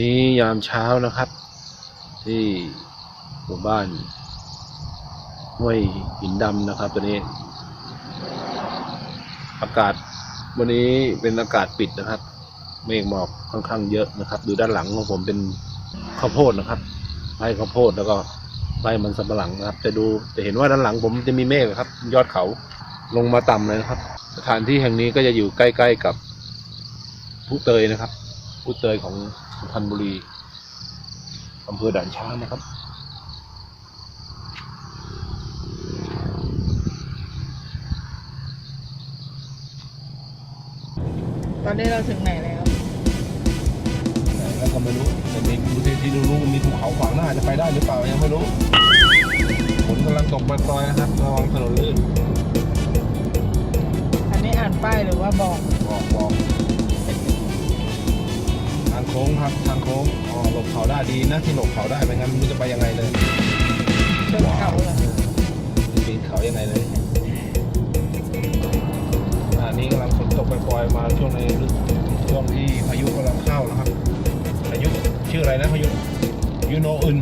นี้ยามเช้านะครับ ที่หมู่บ้านห้วยหินดำนะครับ ตัวนี้ อากาศวันนี้เป็นอากาศปิดนะครับ เมฆหมอกค่อนข้างเยอะนะครับ ดูด้านหลังของผมเป็นข้าวโพดนะครับไร่ข้าวโพดแล้วก็ไร่มันสำปะหลังนะครับ จะดูจะเห็นว่าด้านหลังผมจะมีเมฆครับ ยอดเขาลงมาต่ำเลยนะครับ สถานที่แห่งนี้ก็จะอยู่ใกล้ ๆกับผู้เตยนะครับผู้เตยของ สุพรรณบุรีอำเภอด่านช้างนะครับ ตอนนี้เราถึงไหนแล้วแล้วก็ไม่รู้แต่มีดูที่ที่รู้ๆมีภูเขาขวางหน้าจะไปได้หรือเปล่ายังไม่รู้ฝนกำลังตกปล่อยๆนะครับระวังถนนลื่น อันนี้อ่านป้ายหรือว่าบอกบอกบอก ดีนะที่หลบเขาได้ไม่งั้นไม่รู้จะไปยังไงเลยชนเขาเหรอจะปีนเขายังไงเลยอันนี้กำลังฝนตกปล่อยๆมาช่วงในช่วงที่พายุกำลังเข้านะครับพายุชื่ออะไรนะพายุยูโนอึน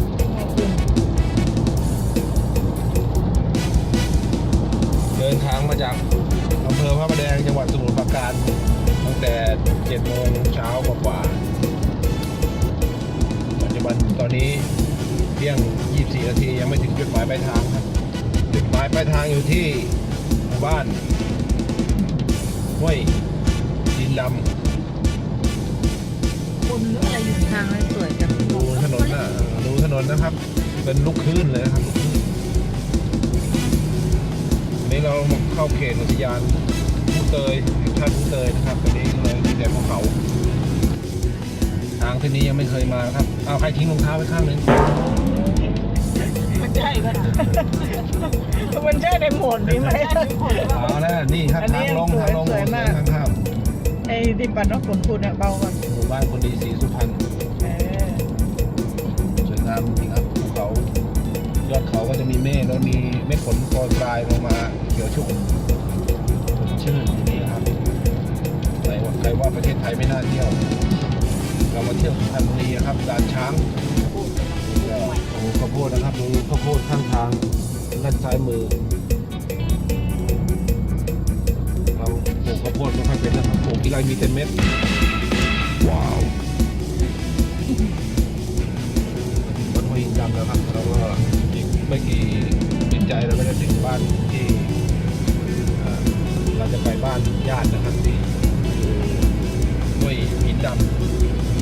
เดินทางมาจากอำเภอพระประแดงจังหวัดสมุทรปราการตั้งแต่7โมงเช้ากว่าๆ ปัจจุบันตอนนี้เที่ยง 24 นาทียังไม่ถึงจุดหมายปลายทางครับ จุดหมายปลายทางอยู่ที่หมู่บ้านห้วยดินดคุณหรืออะไรอยู่ทางเลยสวยจังำดูถนนนะดูถนนนะครับ เป็นลูกคลื่นเลยนะครับลูกคลื่นวันนี้เราเข้าเขตอุทยานผู้เตยท่านผู้เตยนะครับตอนนี้เลยมีแต่ภูเขาทางเส้นนี้ยังไม่เคยมานะครับ เอาใครทิ้งรองเท้าไว้ข้างหนึงมันใช่ปะมันใช่ในโหมดนี้ไหม เอาแล้วนี่ครับอันนี้ทางลงสวยทางลงสวยมาก ทางข้ามไอ้ที่ปันนกขุนคุณเนี่ยเบาก่อนหมู่บ้านคนดีสีสุพรรณเออสวยงามจริงครับภูเขา ยอดเขาก็จะมีเมฆแล้วมีเม็ดฝนโปรยปลายลงมาเขียวชุ่มสดชื่นที่นี่ครับใครว่าใครว่าประเทศไทยไม่น่าเที่ยว เรามาเที่ยวสุพรรณบุรีนะครับด่านช้างโอ้โหข้าวโพดนะครับดูข้าวโพดข้างทางด้านซ้ายมือ เราปลูกข้าวโพดไม่ค่อยเป็นนะครับปลูกที่ไรมีแต่เม็ดว้าววัดห้วยหินดำแล้วครับเราก็อีกไม่กี่มินใจเราก็จะถึงบ้านที่เราจะไปบ้านญาติ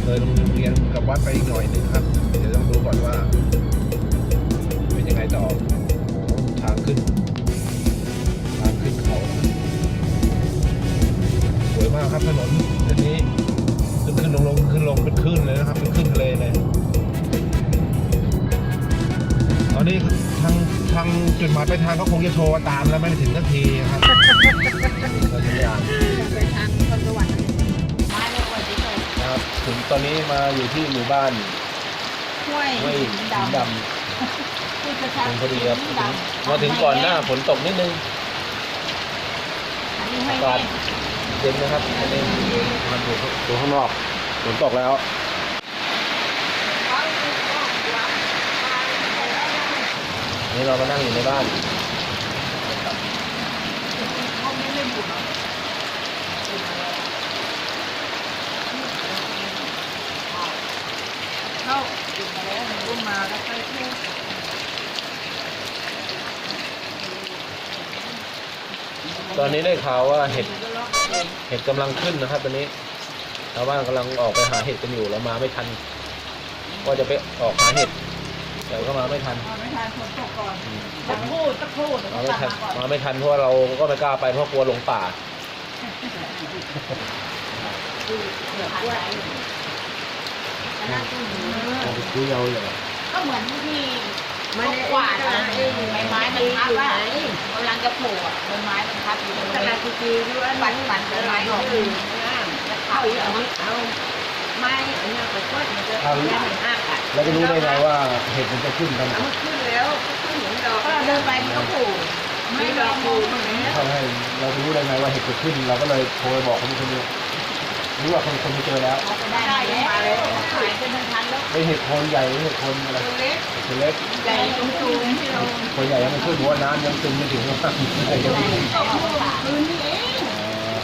เลยโรงเรียนกับวัดไปอีกหน่อยหนึงครับ เดี๋ยวต้องดูก่อนว่า เป็นยังไงต่อทางขึ้นทางขึ้นเขาสวยมากครับถนนเส้นนี้ขึ้นขึ้นลงลงขึ้นลงเป็นคลื่นเลยนะครับ เป็นคลื่นทะเลเลยตอนนี้ทางทางจุดหมายปลายทางก็คงจะโทรตามแล้วไม่ถึงนาทีครับ ถึงตอนนี้มาอยู่ที่หมู่บ้านห้วยห้วยหิหินนดำดที่จะำชัลกงพอดีครับหินดำมาถึงก่อนหน้าฝนตกนิดนึงอันนี้ให้อากาศเย็นนะครับอันนี้มาดูดูข้างนอกฝนตกแล้ว นี่เรามานั่งอยู่ในบ้านเข้าอ ยู่มาแล้วมันก็มาแล้วค่อยพูดตอนนี้ได้ข่าวว่าเห็ดเห็ดกำลังขึ้นนะครับ ตอนนี้ชาวบ้านกำลังออกไปหาเห็ดกันอยู่เรามาไม่ทันว่าจะไปออกหาเห็ดแต่ก็มาไม่ทันมาไม่ทันฝนตกก่อนสักครู่สักครู่เดี๋ยวมาก็ไม่กลับทันมาก่อนมาไม่ทันเพราะว่าเราก็ไม่กล้าไปเพราะกลัวหลงป่า เดี๋ยวด้วยอั นนั้นคือคุยเราเลยก็เหมือนที่มันกวาดนะใบไม้มันทับว่ากำลังจะโผล่อะใบไม้มันทับอยู่ตรงนี้จีด้วยปันปันใบไม้ออกจะเข้าอีกเอาเอาไม้อันนี้ไปกดมันจะแค่หนึ่งห้าอะเราจะรู้ได้ไงว่าเห็ดมันจะขึ้นตอนไหนขึ้นแล้วขึ้นเหมือนดอกก็เดินไปมันก็โผล่ไม่ดอกโผล่ตรงนี้ทำให้เราจะรู้ได้ไงว่าเห็ดจะขึ้นเราก็เลยโทรไปบอกคนนู้นคนนี้รือว่าคนคนไม่เจอแล้วได้มาแล้วขายเป็นพันแล้วไอเห็ดโคนใหญ่เห็ดโคนอะไรเล็กเล็กใหญ่สูงสูงที่เราโคนใหญ่ยังไม่ขึ้นหัวน้ำยังซึมไม่ถึงครับใหญ่เขาคืนนี่เอง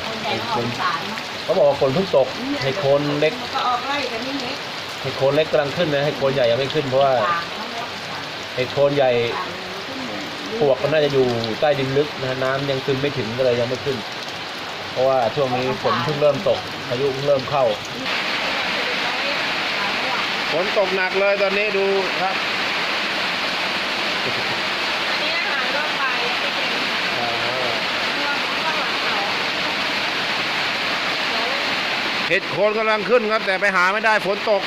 คนใหญ่ของสารเขาบอกว่าฝนเพิ่งตกเห็ดโคนเล็กก็ออกไล่กันนี่เล็กเห็ดโคนเล็กกำลังขึ้นนะเห็ดโคนใหญ่ยังไม่ขึ้นเพราะว่าเห็ดโคนใหญ่ต่างปวกมันน่าจะอยู่ใต้ดินลึกนะน้ำยังซึมไม่ถึงก็เลยยังไม่ขึ้น เพราะว่าช่วงนี้ฝนเพิ่งเริ่มตก พายุเพิ่งเริ่มเข้าฝนตกหนักเลยตอนนี้ดูครับนี่อาหารก็ไปไม่เป็นเราต้องหลังเขาเห็ดโคนกำลังขึ้นครับแต่ไปหาไม่ได้ฝนตก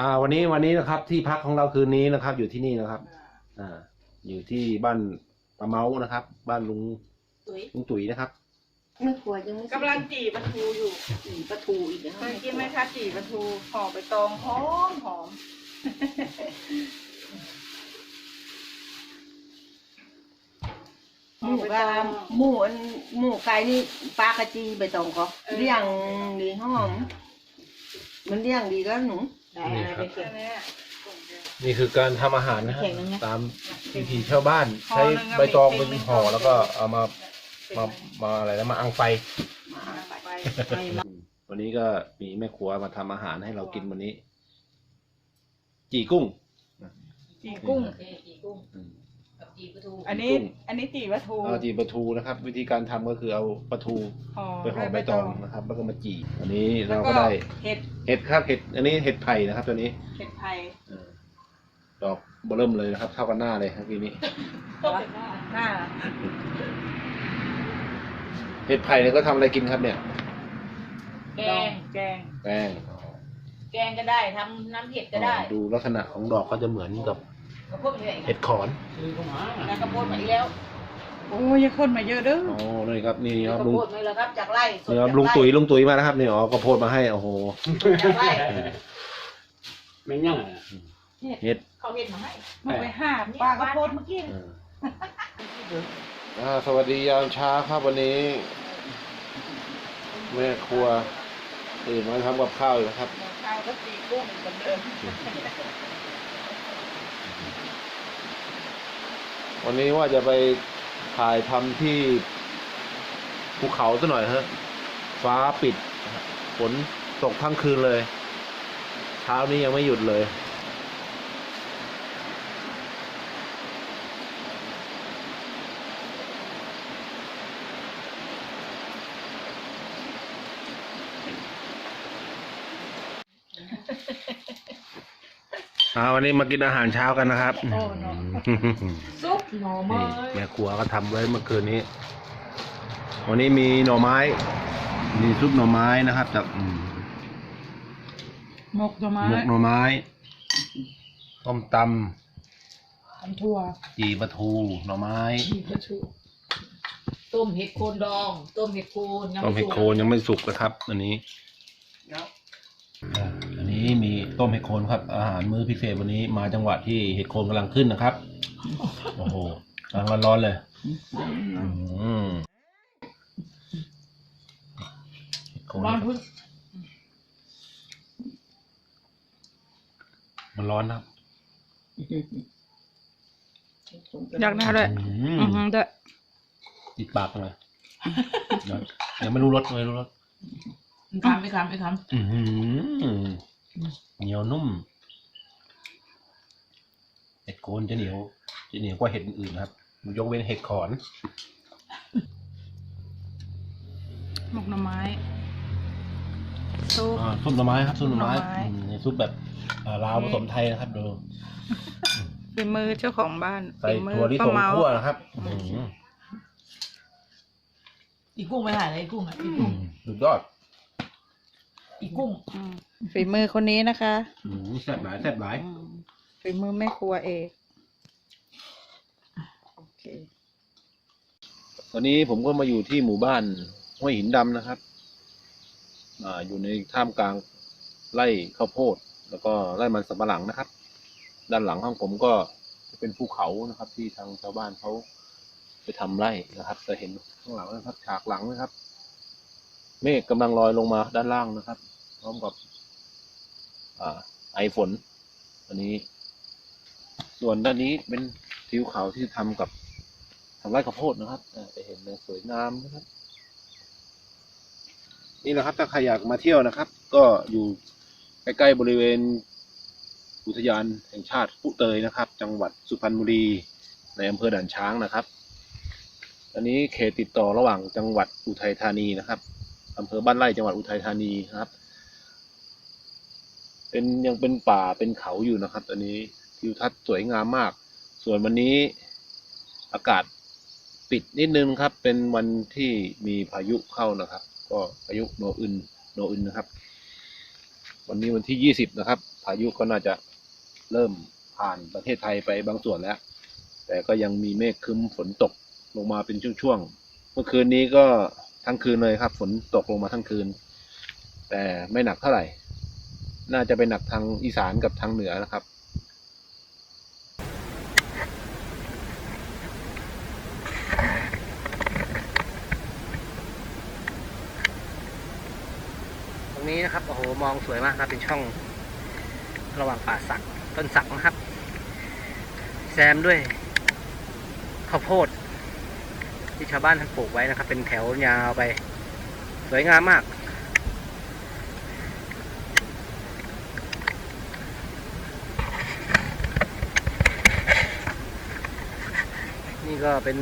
อ่าวันนี้วันนี้นะครับที่พักของเราคืนนี้นะครับ อยู่ที่นี่นะครับอ่า อยู่ที่บ้านปะเมานะครับ บ้านลุงตุ๋ยลุงตุ๋ยนะครับ ไม่ควรยังไม่กำลังจีปลาทูอยู่สีปลาทูอีกนะเคยกินไหมคะจีปลาทูห่อใบตองหอมหอมหมูกะหมูอันหมูไก่นี่ปลากระจีใบตองก็เลี้ยงดีหอม มันเลี้ยงดีแล้วหนู ได้อะไรไปเก็บอันเนี้ย นี่คือการทำอาหารนะฮะเข่งนึงไงตามวิถีชาวบ้าน ใช้ใบตองเป็นห่อแล้วก็เอามามามาอะไรนะมาอังไฟมาไปไปวันนี้ก็มีแม่ครัวมาทำอาหารให้เรากินวันนี้ จีกุ้งจีกุ้งจีกุ้งกับจีปลาทูอันนี้อันนี้จีปลาทูเอาจีปลาทูนะครับ วิธีการทำก็คือเอาปลาทูห่อไปห่อด้วยใบใบตตอองงนะครับ แล้วก็มาจีอันนี้แล้เราวก็ก็ได้เห็ดเห็ดครับเห็ด อันนี้เห็ดไผ่นะครับ ตัวนี้เห็ดไทยเออ ดอกเบอเริ่มเลยนะครับ เท่ากันหน้าเลยครับทีนี้ หน้าเห็ดไผ่เนี่ยก็ทำอะไรกินครับเนี่ย แกดองงแกง แป้งแกงก็ได้ทำน้ำเห็ดก็ได้อ๋อดูลักษณะของดอกก็จะเหมือนกับกระโพดมาอีกเห็ดขอนแล้วกระโพดมาอีกแล้วโอ้ยอยาคนมาเยอะเด้อ อ๋อนี่ครับนี่คกรับระลุงโพดมาแล้วครับจากไร่สดนี่ครับจากลุงไร่ตุ๋ยลุงตุ๋ยมาแล้วครับนี่อ๋อกระโพดมาให้โอ้โหจากไร่ ไม่ยั่งอะ เห็ดเขาเห็ดมาให้มาไปห้าปลากระโพดเมื่อกี้เอออ่าสวัสดียามเช้าครับวันนี้ แม่ครัวตื่นมาทำกับข้าวอยู่นะครับ ข้าวก็จีกุ้งเหมือนเดิมวันนี้ว่าจะไปถ่ายทำที่ภูเขาซะหน่อยฮะ ฟ้าปิดนะครับฝนตกทั้งคืนเลย เช้านี้ยังไม่หยุดเลย อ่าวันนี้มากินอาหารเช้ากันนะครับโอ้เนาะซุปหน่อไม้นี่แม่ครัวก็ทำไว้เมื่อคืนนี้ วันนี้มีหน่อไม้ มีซุปหน่อไม้นะครับจากอืมหมกตัวไม้หมกหน่อไม้ ต้มตทำถั่วำจีปลาทูหน่อไม้ต้มเห็ดโคนดอง ต้มเห็ดโคนต้มเห็ดโคนยังไม่สุกนะครับ อันนี้อ่าอัน นี้มีต้มเห็ดโคนครับ อาหารมื้อพิเศษวันนี้มาจังหวะที่เห็ดโคนกำลังขึ้นนะครับ โอ้โหกำลังร้อนๆเลยอืมเห็ดโคนร้อนพุ่นมันร้อนนะครับอยากได้เลยอือือมฮึเด้อติดปากเลยเดี๋ยวยังไม่รู้รสไม่รู้รส คำไม่คำไม่คอื้อหือ เหนียวนุ่มเห็ดโคนจะเหนียวจะเหนียวกว่าเห็ดอื่นๆครับ ยกเว้นเห็ดขอน หมกหน่อไม้ซุป อ่าซุปหน่อไม้ครับซุปหน่อไม้หน่อไม้ อืมซุปแบบอ่าลาวผสมไทยนะครับดูฝีมือเจ้าของบ้านใส่ฝีมือถั่วลิสป้างเมาคั่วนะครับอืมำอีกุ้งไม่ถ่ายเลยอีกุ้งอะอีอืกุ้งมสุดยอดอีกุ้งอืม ฝีมือคนนี้นะคะอืมแซ่บหลายแซ่บหลาย อืมฝีมือแม่ครัวเองโอเค ตอนนี้ผมก็มาอยู่ที่หมู่บ้านห้วยหินดำนะครับ อ่า อยู่ในท่ามกลางไร่ข้าวโพด แล้วก็ไร่มันสำปะหลังนะครับ ด้านหลังของผมก็เป็นภูเขานะครับ ที่ทางชาวบ้านเขาไปทำไร่นะครับจะเห็นข้างหลังนะครับ ฉากหลังนะครับ เมฆกำลังลอยลงมาด้านล่างนะครับ พร้อมกับอ่า ไอฝนอันนี้ ส่วนด้านนี้เป็นทิวเขาที่ทำกับทำไร่ข้าวโพดนะครับจะเห็นเลยสวยงามนะครับ นี่แหละครับ ถ้าใครอยากมาเที่ยวนะครับ ก็อยู่ใกล้ๆบริเวณอุทยานแห่งชาติผู้เตยนะครับ จังหวัดสุพรรณบุรี ในอำเภอด่านช้างนะครับ อันนี้เขตติดต่อระหว่างจังหวัดอุทัยธานีนะครับอำเภอบ้านไร่จังหวัดอุทัยธานีนะครับ เป็นยังเป็นป่าเป็นเขาอยู่นะครับตอนนี้ทิวทัศน์สวยงามมาก ส่วนวันนี้อากาศปิดนิดนึงครับ เป็นวันที่มีพายุเข้านะครับ ก็พายุโนอึนโนอึนนะครับ วันนี้วันที่ยี่สิบนะครับ พายุก็น่าจะเริ่มผ่านประเทศไทยไปบางส่วนแล้ว แต่ก็ยังมีเมฆครึ้มฝนตกลงมาเป็นช่วงๆ เมื่อคืนนี้ก็ทั้งคืนเลยครับ ฝนตกลงมาทั้งคืน แต่ไม่หนักเท่าไหร่ น่าจะไปหนักทางอีสานกับทางเหนือนะครับ ตรงนี้นะครับ โอ้โห มองสวยมากครับ เป็นช่องระหว่างป่าสัก ต้นสักนะครับ แซมด้วยข้าวโพดที่ชาวบ้านท่านปลูกไว้นะครับ เป็นแถวยาวไป สวยงามมาก ก็เป็น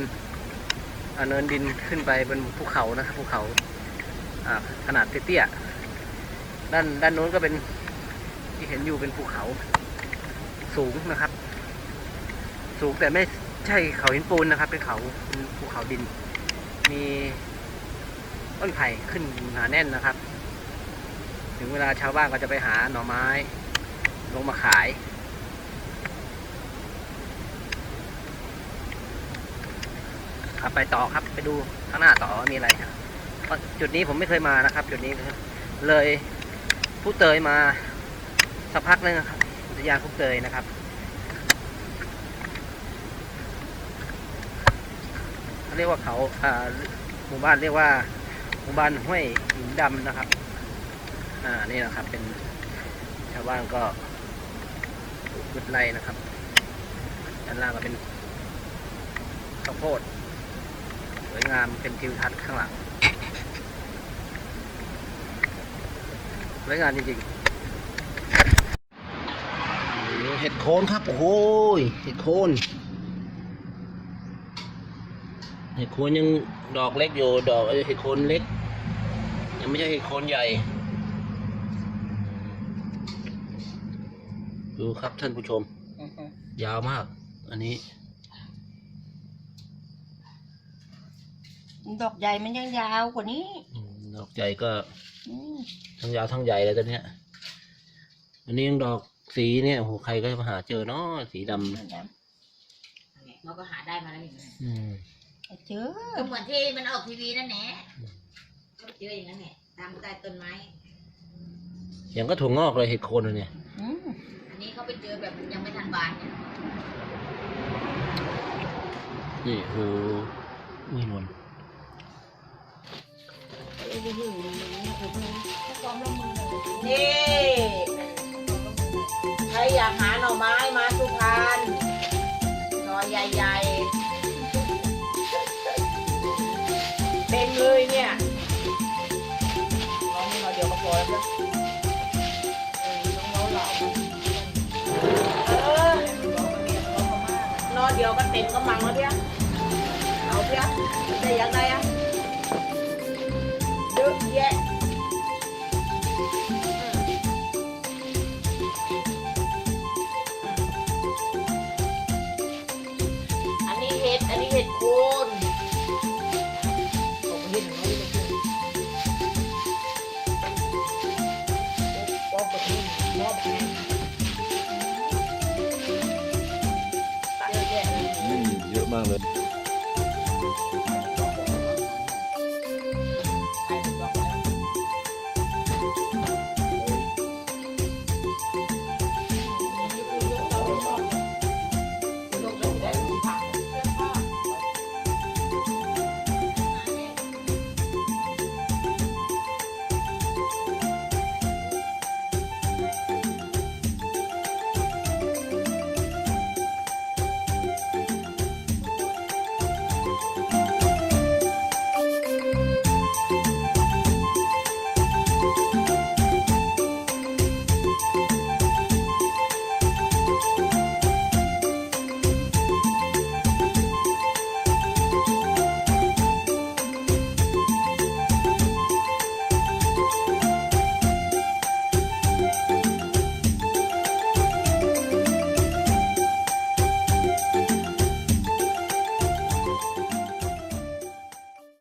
อเนินดินขึ้นไปบนภูเขานะครับภูเขาอ่าขนาดเตี้ยๆด้านด้านโน้นก็เป็นที่เห็นอยู่เป็นภูเขาสูงนะครับ สูงแต่ไม่ใช่เขาหินปูนนะครับ เป็นเขาเป็นภูเขาดิน มีต้นไผ่ขึ้นหนาแน่นนะครับ ถึงเวลาชาวบ้านก็จะไปหาหน่อไม้ ลงมาขายับไปต่อครับไปดูข้างหน้าต่อว่ามีอะไรครับจุดนี้ผมไม่เคยมานะครับ จุดนี้เลยผู้เตยมาสักพักนึงครับอุทยานผู้เตยนะครับเขาเรียกว่าเขาอ่าหมู่บ้านเรียกว่าหมู่บ้านห้วยหินดำนะครับ อ่านี่นะครับเป็นชาวบ้านก็ปลูกพืชไรนะครับด้านล่างก็เป็นข้าวโพด วยงามเป็นทิวทัศน์ข้างหลัง สวยงามจริงๆเห็ดโคนครับ โอ้โหยเห็ดโคนเห็ดโคนยังดอกเล็กอยู่ดอกเอ้ยเห็ดโคนเล็ก ยังไม่ใช่เห็ดโคนใหญ่ ดูครับท่านผู้ชม ยาวมาก อันนี้ ดอกใหญ่มันยังยาวกว่านี้อืมดอกใหญ่ก็อืมทั้งยาวทั้งใหญ่เลยตัวเนี้ย อันนี้ยังดอกสีเนี่ยโอ้โหใครก็จะมาหาเจอเนาะสีดำเราก็หาได้มาแล้วอย่างนี้อืมเจอก็เหมือนที่มันออกทีวีนั่นแหละก็เจออย่างนั้นแหละตามใต้ต้นไม้ อย่างก็ถั่วงอกเลยเห็ดโคนเลยเนี่ยอืมอันนี้เขาไปเจอแบบยังไม่ทันบานเนี่ยนี่โอ้โหอุ้ยนวล นี่ใครอยากหาหน่อไม้มาสุพรรณหน่อใหญ่ๆ เป็นเลยเนี่ยน้องนี่เราเดียวก็พอแล้วเนอะน้องเราเหล่าเออนอนเดียวก็เต็มกำลังแล้วเพี้ยเอาเพี้ยได้ยังไงอะ